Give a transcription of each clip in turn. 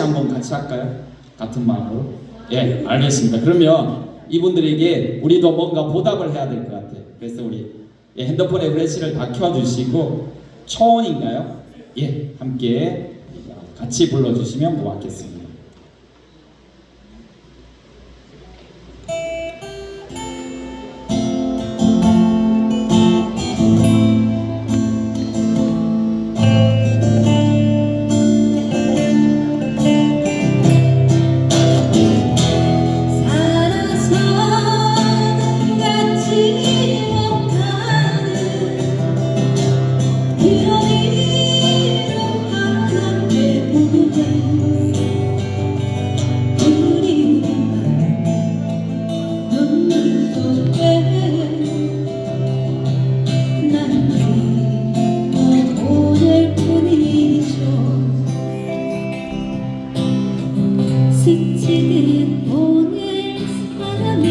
한번 같이 할까요? 같은 마음으로. 예, 알겠습니다. 그러면 이분들에게 우리도 뭔가 보답을 해야 될 것 같아요. 그래서 우리 예, 핸드폰에 후레쉬를 다 켜주시고 초원인가요? 예, 함께 같이 불러주시면 고맙겠습니다.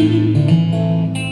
You.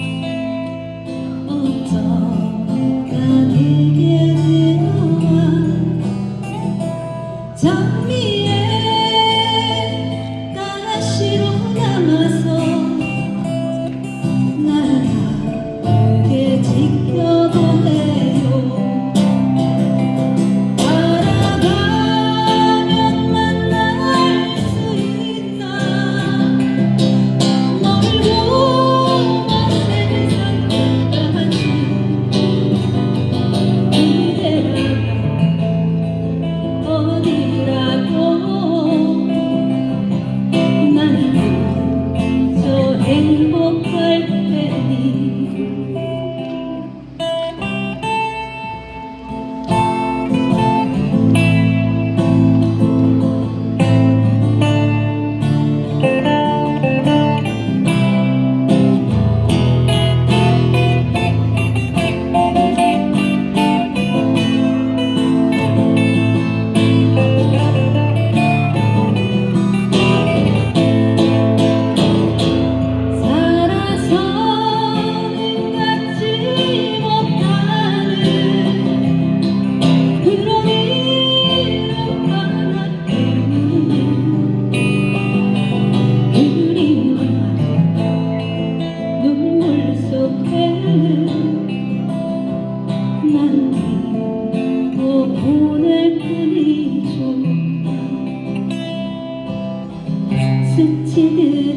난 믿고 보낼 뿐이죠. 스치듯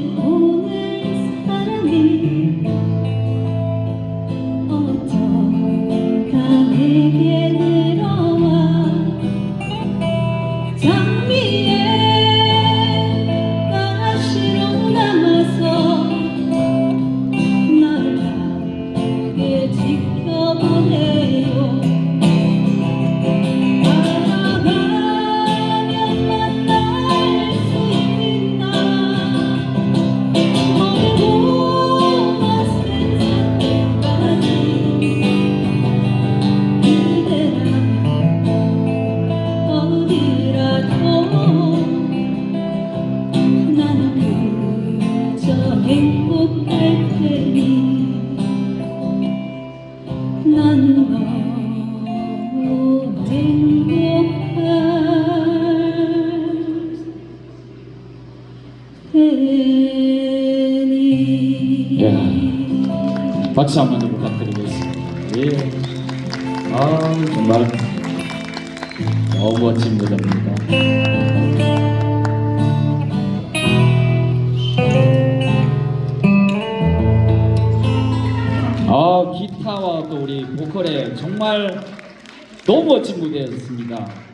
테니 박수 한번 더 부탁드리겠습니다. 예. 아, 정말 너무 멋진 무대입니다. 기타와 또 우리 보컬의 정말 너무 멋진 무대였습니다.